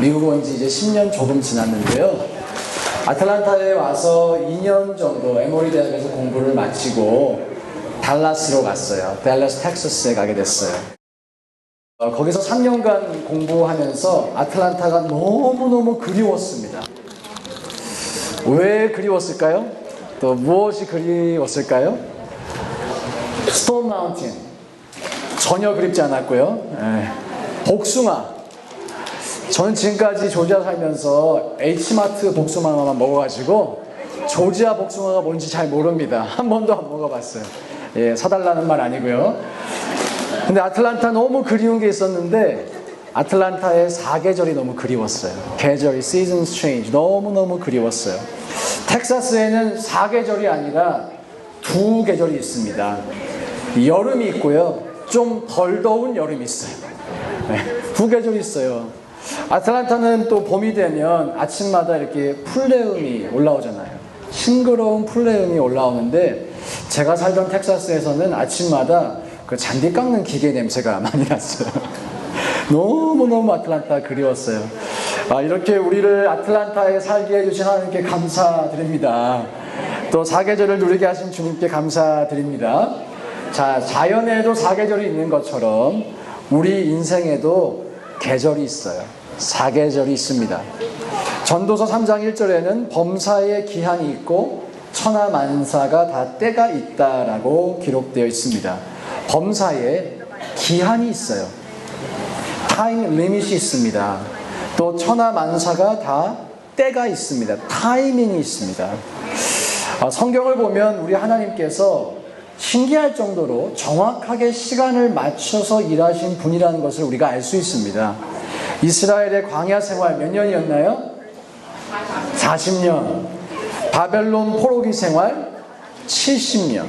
미국 온 지 이제 10년 조금 지났는데요. 아틀란타에 와서 2년 정도 에모리 대학에서 공부를 마치고 달라스로 갔어요. 달라스 텍사스에 가게 됐어요. 어, 거기서 3년간 공부하면서 아틀란타가 너무너무 그리웠습니다. 왜 그리웠을까요? 또 무엇이 그리웠을까요? 스톤 마운틴 전혀 그립지 않았고요. 예. 복숭아 저는 지금까지 조지아 살면서 H마트 복숭아만 먹어가지고 조지아 복숭아가 뭔지 잘 모릅니다. 한 번도 안 먹어봤어요. 예, 사달라는 말 아니고요. 근데 아틀란타 너무 그리운 게 있었는데 아틀란타의 사계절이 너무 그리웠어요. 계절이 seasons change 너무너무 그리웠어요. 텍사스에는 사계절이 아니라 두 계절이 있습니다. 여름이 있고요. 좀 덜 더운 여름이 있어요. 네, 두 계절이 있어요. 아틀란타는 또 봄이 되면 아침마다 이렇게 풀레음이 올라오잖아요. 싱그러운 풀레음이 올라오는데 제가 살던 텍사스에서는 아침마다 그 잔디 깎는 기계 냄새가 많이 났어요. 너무너무 아틀란타 그리웠어요. 아, 이렇게 우리를 아틀란타에 살게 해주신 하나님께 감사드립니다. 또 사계절을 누리게 하신 주님께 감사드립니다. 자, 자연에도 사계절이 있는 것처럼 우리 인생에도 계절이 있어요. 사계절이 있습니다. 전도서 3장 1절에는 범사의 기한이 있고 천하 만사가 다 때가 있다라고 기록되어 있습니다. 범사에 기한이 있어요. 타임 리밋이 있습니다. 또 천하 만사가 다 때가 있습니다. 타이밍이 있습니다. 아, 성경을 보면 우리 하나님께서 신기할 정도로 정확하게 시간을 맞춰서 일하신 분이라는 것을 우리가 알 수 있습니다. 이스라엘의 광야 생활 몇 년이었나요? 40년. 바벨론 포로기 생활 70년.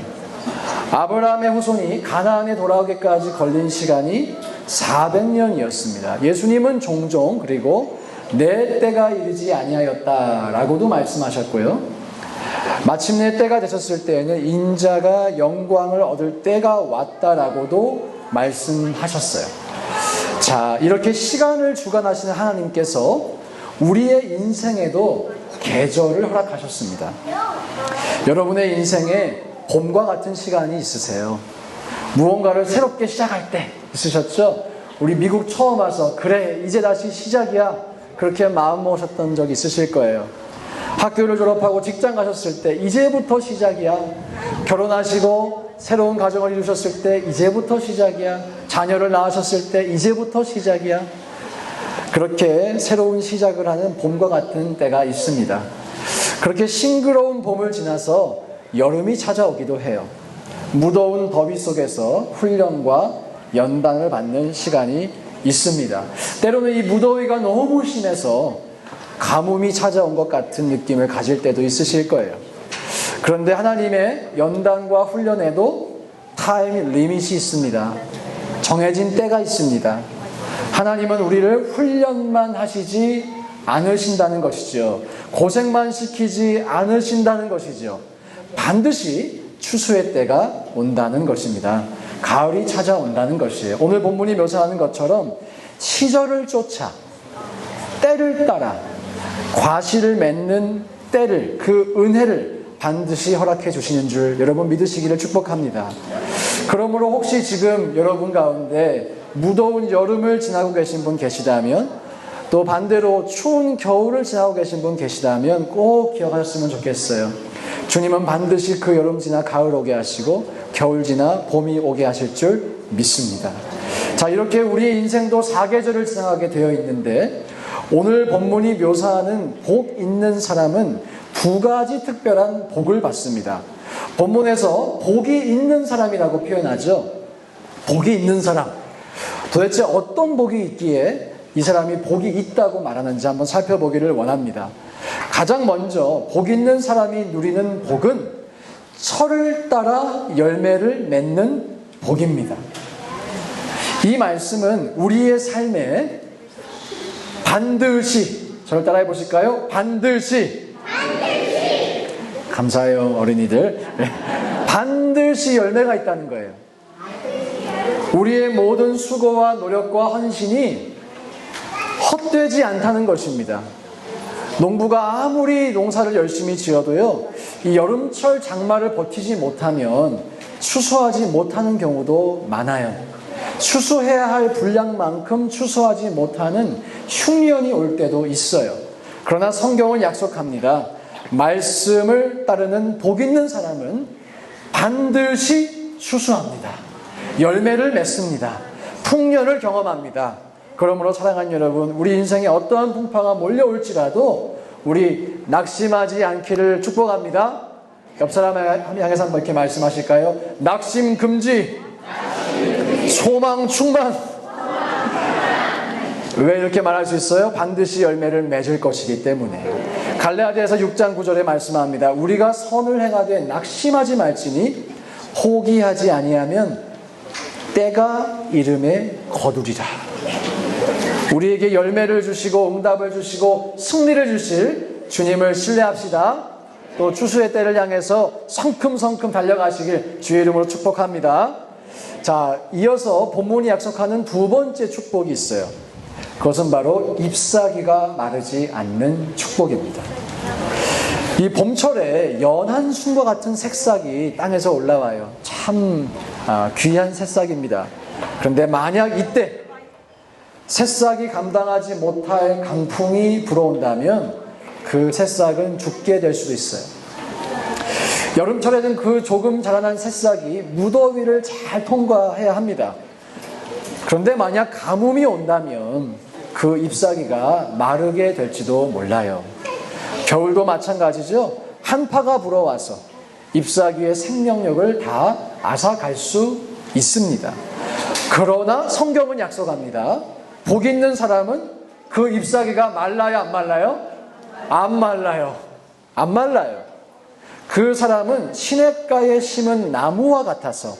아브라함의 후손이 가나안에 돌아오기까지 걸린 시간이 400년이었습니다. 예수님은 종종 그리고 내 때가 이르지 아니하였다라고도 말씀하셨고요. 마침내 때가 되셨을 때에는 인자가 영광을 얻을 때가 왔다라고도 말씀하셨어요. 자, 이렇게 시간을 주관하시는 하나님께서 우리의 인생에도 계절을 허락하셨습니다. 여러분의 인생에 봄과 같은 시간이 있으세요. 무언가를 새롭게 시작할 때 있으셨죠? 우리 미국 처음 와서 그래 이제 다시 시작이야 그렇게 마음 먹으셨던 적 있으실 거예요. 학교를 졸업하고 직장 가셨을 때 이제부터 시작이야. 결혼하시고 새로운 가정을 이루셨을 때 이제부터 시작이야. 자녀를 낳으셨을 때 이제부터 시작이야. 그렇게 새로운 시작을 하는 봄과 같은 때가 있습니다. 그렇게 싱그러운 봄을 지나서 여름이 찾아오기도 해요. 무더운 더위 속에서 훈련과 연단을 받는 시간이 있습니다. 때로는 이 무더위가 너무 심해서 가뭄이 찾아온 것 같은 느낌을 가질 때도 있으실 거예요. 그런데 하나님의 연단과 훈련에도 타임 리밋이 있습니다. 정해진 때가 있습니다. 하나님은 우리를 훈련만 하시지 않으신다는 것이죠. 고생만 시키지 않으신다는 것이죠. 반드시 추수의 때가 온다는 것입니다. 가을이 찾아온다는 것이에요. 오늘 본문이 묘사하는 것처럼 시절을 쫓아 때를 따라 과실을 맺는 때를 그 은혜를 반드시 허락해 주시는 줄 여러분 믿으시기를 축복합니다. 그러므로 혹시 지금 여러분 가운데 무더운 여름을 지나고 계신 분 계시다면 또 반대로 추운 겨울을 지나고 계신 분 계시다면 꼭 기억하셨으면 좋겠어요. 주님은 반드시 그 여름 지나 가을 오게 하시고 겨울 지나 봄이 오게 하실 줄 믿습니다. 자, 이렇게 우리의 인생도 사계절을 지나가게 되어 있는데 오늘 본문이 묘사하는 복 있는 사람은 두 가지 특별한 복을 받습니다. 본문에서 복이 있는 사람이라고 표현하죠. 복이 있는 사람. 도대체 어떤 복이 있기에 이 사람이 복이 있다고 말하는지 한번 살펴보기를 원합니다. 가장 먼저 복 있는 사람이 누리는 복은 철을 따라 열매를 맺는 복입니다. 이 말씀은 우리의 삶에 반드시 저를 따라해 보실까요? 반드시 반드시 감사해요 어린이들 네. 반드시 열매가 있다는 거예요. 우리의 모든 수고와 노력과 헌신이 헛되지 않다는 것입니다. 농부가 아무리 농사를 열심히 지어도요, 이 여름철 장마를 버티지 못하면 추수하지 못하는 경우도 많아요. 추수해야 할 분량만큼 추수하지 못하는 흉년이 올 때도 있어요. 그러나 성경은 약속합니다. 말씀을 따르는 복 있는 사람은 반드시 추수합니다. 열매를 맺습니다. 풍년을 경험합니다. 그러므로 사랑하는 여러분, 우리 인생에 어떠한 풍파가 몰려올지라도 우리 낙심하지 않기를 축복합니다. 옆 사람을 향해서 한번 이렇게 말씀하실까요? 낙심 금지, 소망 충만. 왜 이렇게 말할 수 있어요? 반드시 열매를 맺을 것이기 때문에. 갈라디아서 6장 9절에 말씀합니다. 우리가 선을 행하되 낙심하지 말지니 포기하지 아니하면 때가 이름에 거두리라. 우리에게 열매를 주시고 응답을 주시고 승리를 주실 주님을 신뢰합시다. 또 추수의 때를 향해서 성큼성큼 달려가시길 주의 이름으로 축복합니다. 자, 이어서 본문이 약속하는 두 번째 축복이 있어요. 그것은 바로 잎사귀가 마르지 않는 축복입니다. 이 봄철에 연한 순과 같은 새싹이 땅에서 올라와요. 참 아, 귀한 새싹입니다. 그런데 만약 이때 새싹이 감당하지 못할 강풍이 불어온다면 그 새싹은 죽게 될 수도 있어요. 여름철에는 그 조금 자라난 새싹이 무더위를 잘 통과해야 합니다. 그런데 만약 가뭄이 온다면 그 잎사귀가 마르게 될지도 몰라요. 겨울도 마찬가지죠. 한파가 불어와서 잎사귀의 생명력을 다 앗아갈 수 있습니다. 그러나 성경은 약속합니다. 복 있는 사람은 그 잎사귀가 말라요, 안 말라요? 안 말라요. 안 말라요. 그 사람은 시냇가에 심은 나무와 같아서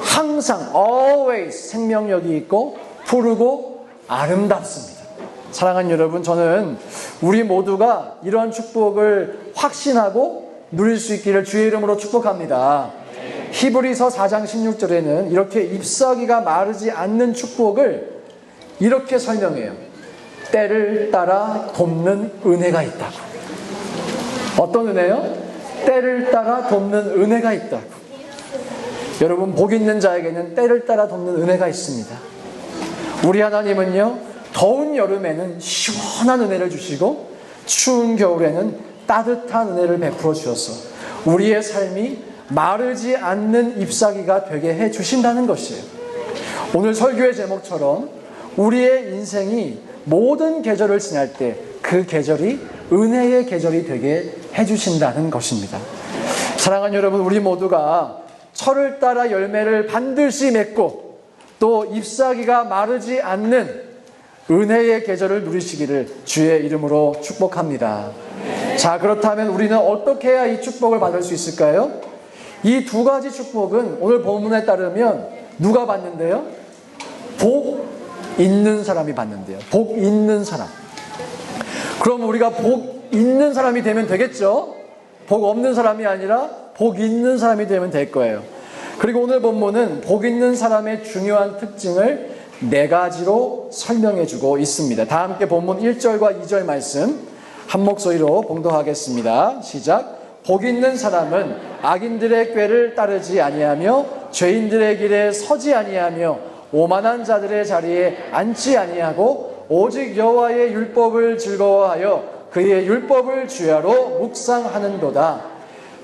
항상 always 생명력이 있고 푸르고 아름답습니다. 사랑하는 여러분, 저는 우리 모두가 이러한 축복을 확신하고 누릴 수 있기를 주의 이름으로 축복합니다. 히브리서 4장 16절에는 이렇게 잎사귀가 마르지 않는 축복을 이렇게 설명해요. 때를 따라 돕는 은혜가 있다고. 어떤 은혜요? 때를 따라 돕는 은혜가 있다고. 여러분, 복 있는 자에게는 때를 따라 돕는 은혜가 있습니다. 우리 하나님은요, 더운 여름에는 시원한 은혜를 주시고, 추운 겨울에는 따뜻한 은혜를 베풀어 주셔서, 우리의 삶이 마르지 않는 잎사귀가 되게 해 주신다는 것이에요. 오늘 설교의 제목처럼, 우리의 인생이 모든 계절을 지날 때 그 계절이 은혜의 계절이 되게 해주신다는 것입니다. 사랑하는 여러분, 우리 모두가 철을 따라 열매를 반드시 맺고 또 잎사귀가 마르지 않는 은혜의 계절을 누리시기를 주의 이름으로 축복합니다. 자, 그렇다면 우리는 어떻게 해야 이 축복을 받을 수 있을까요? 이 두 가지 축복은 오늘 본문에 따르면 누가 받는데요? 복 있는 사람이 받는데요. 복 있는 사람. 그럼 우리가 복 있는 사람이 되면 되겠죠? 복 없는 사람이 아니라 복 있는 사람이 되면 될 거예요. 그리고 오늘 본문은 복 있는 사람의 중요한 특징을 네 가지로 설명해 주고 있습니다. 다 함께 본문 1절과 2절 말씀 한 목소리로 봉독하겠습니다. 시작. 복 있는 사람은 악인들의 꾀를 따르지 아니하며 죄인들의 길에 서지 아니하며 오만한 자들의 자리에 앉지 아니하고 오직 여호와의 율법을 즐거워하여 그의 율법을 주야로 묵상하는도다.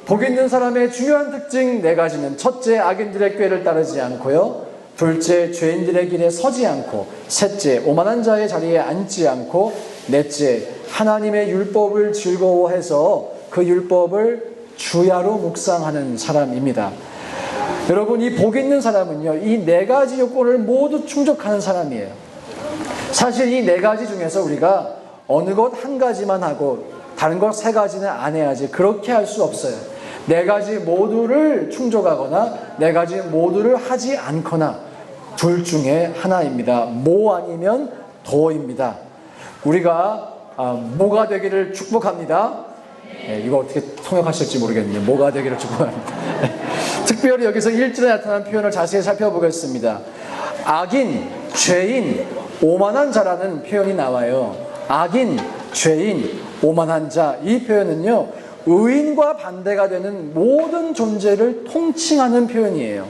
복 있는 사람의 중요한 특징 네 가지는 첫째 악인들의 꾀를 따르지 않고요. 둘째 죄인들의 길에 서지 않고 셋째 오만한 자의 자리에 앉지 않고 넷째 하나님의 율법을 즐거워해서 그 율법을 주야로 묵상하는 사람입니다. 여러분 이 복 있는 사람은요 이 네 가지 요건을 모두 충족하는 사람이에요. 사실 이 네 가지 중에서 우리가 어느 것 한 가지만 하고 다른 것세 가지는 안 해야지 그렇게 할 수 없어요. 네 가지 모두를 충족하거나 네 가지 모두를 하지 않거나 둘 중에 하나입니다. 모 아니면 도입니다. 우리가 아, 모가 되기를 축복합니다. 네, 이거 어떻게 통역하실지 모르겠네요. 모가 되기를 축복합니다. 특별히 여기서 1절에 나타난 표현을 자세히 살펴보겠습니다. 악인, 죄인, 오만한 자라는 표현이 나와요. 악인, 죄인, 오만한 자. 이 표현은요, 의인과 반대가 되는 모든 존재를 통칭하는 표현이에요.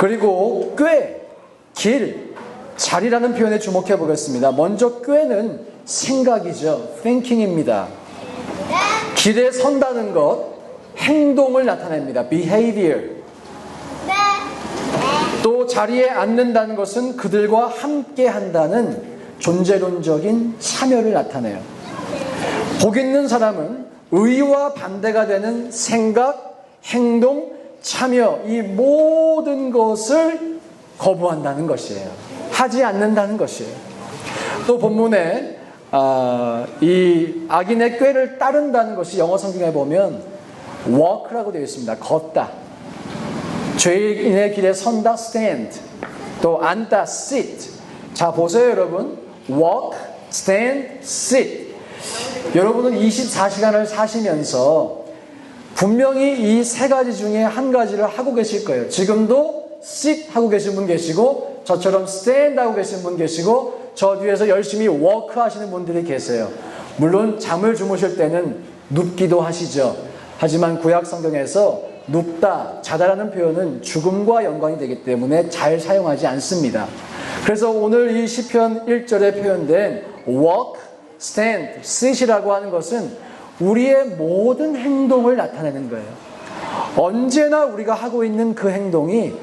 그리고 꽤, 길, 자리라는 표현에 주목해 보겠습니다. 먼저 꾀는 생각이죠. thinking입니다. 길에 선다는 것, 행동을 나타냅니다. behavior. 또 자리에 앉는다는 것은 그들과 함께 한다는 존재론적인 참여를 나타내요. 복 있는 사람은 의와 반대가 되는 생각, 행동, 참여, 이 모든 것을 거부한다는 것이에요. 하지 않는다는 것이에요. 또 본문에 아, 이 악인의 꾀를 따른다는 것이 영어 성경에 보면 walk라고 되어 있습니다. 걷다. 죄인의 길에 선다 stand 또 앉다 sit 자 보세요 여러분 walk stand sit. 여러분은 24시간을 사시면서 분명히 이 세 가지 중에 한 가지를 하고 계실 거예요. 지금도 sit 하고 계신 분 계시고 저처럼 stand 하고 계신 분 계시고 저 뒤에서 열심히 walk 하시는 분들이 계세요. 물론 잠을 주무실 때는 눕기도 하시죠. 하지만 구약 성경에서 눕다, 자다라는 표현은 죽음과 연관이 되기 때문에 잘 사용하지 않습니다. 그래서 오늘 이 시편 1절에 표현된 walk, stand, sit이라고 하는 것은 우리의 모든 행동을 나타내는 거예요. 언제나 우리가 하고 있는 그 행동이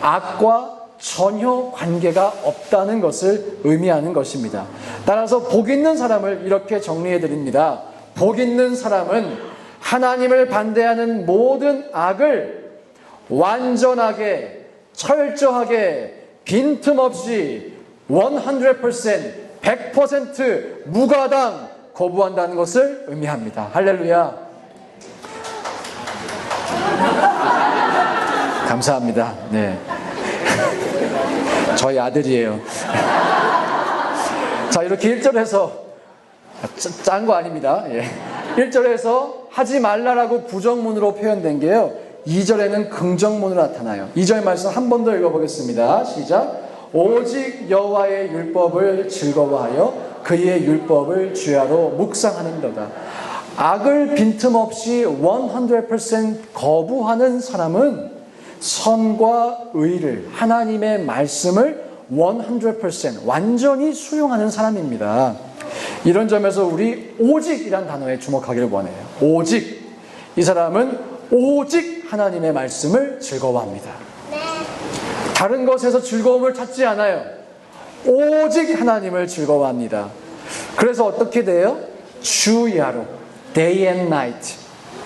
악과 전혀 관계가 없다는 것을 의미하는 것입니다. 따라서 복 있는 사람을 이렇게 정리해 드립니다. 복 있는 사람은 하나님을 반대하는 모든 악을 완전하게, 철저하게, 빈틈없이 100%, 100% 무가당 거부한다는 것을 의미합니다. 할렐루야. 감사합니다. 네. 저희 아들이에요. 자, 이렇게 1절에서 짠 거 아닙니다. 예. 1절에서 하지 말라라고 부정문으로 표현된 게요. 2절에는 긍정문으로 나타나요. 2절 말씀 한 번 더 읽어보겠습니다. 시작. 오직 여호와의 율법을 즐거워하여 그의 율법을 주야로 묵상하는도다. 악을 빈틈없이 100% 거부하는 사람은 선과 의를 하나님의 말씀을 100% 완전히 수용하는 사람입니다. 이런 점에서 우리 오직이란 단어에 주목하기를 원해요. 오직. 이 사람은 오직 하나님의 말씀을 즐거워합니다. 다른 것에서 즐거움을 찾지 않아요. 오직 하나님을 즐거워합니다. 그래서 어떻게 돼요? 주야로. day and night.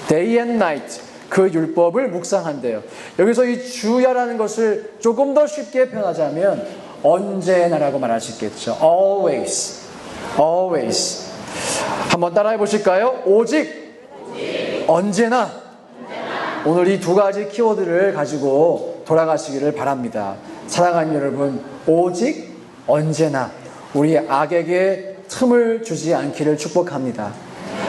day and night. 그 율법을 묵상한대요. 여기서 이 주야라는 것을 조금 더 쉽게 표현하자면 언제나라고 말할 수 있겠죠. always. always. 한번 따라해 보실까요? 오직, 언제나. 오늘 이 두 가지 키워드를 가지고 돌아가시기를 바랍니다. 사랑하는 여러분, 오직, 언제나 우리 악에게 틈을 주지 않기를 축복합니다.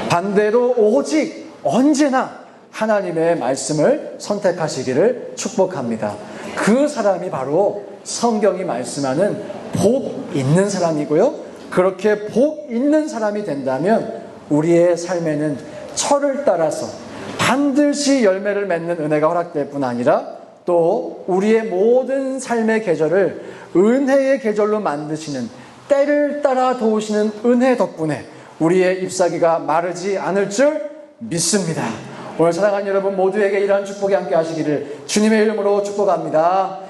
반대로 오직, 언제나 하나님의 말씀을 선택하시기를 축복합니다. 그 사람이 바로 성경이 말씀하는 복 있는 사람이고요. 그렇게 복 있는 사람이 된다면 우리의 삶에는 철을 따라서 반드시 열매를 맺는 은혜가 허락될 뿐 아니라 또 우리의 모든 삶의 계절을 은혜의 계절로 만드시는 때를 따라 도우시는 은혜 덕분에 우리의 잎사귀가 마르지 않을 줄 믿습니다. 오늘 사랑하는 여러분 모두에게 이러한 축복이 함께 하시기를 주님의 이름으로 축복합니다.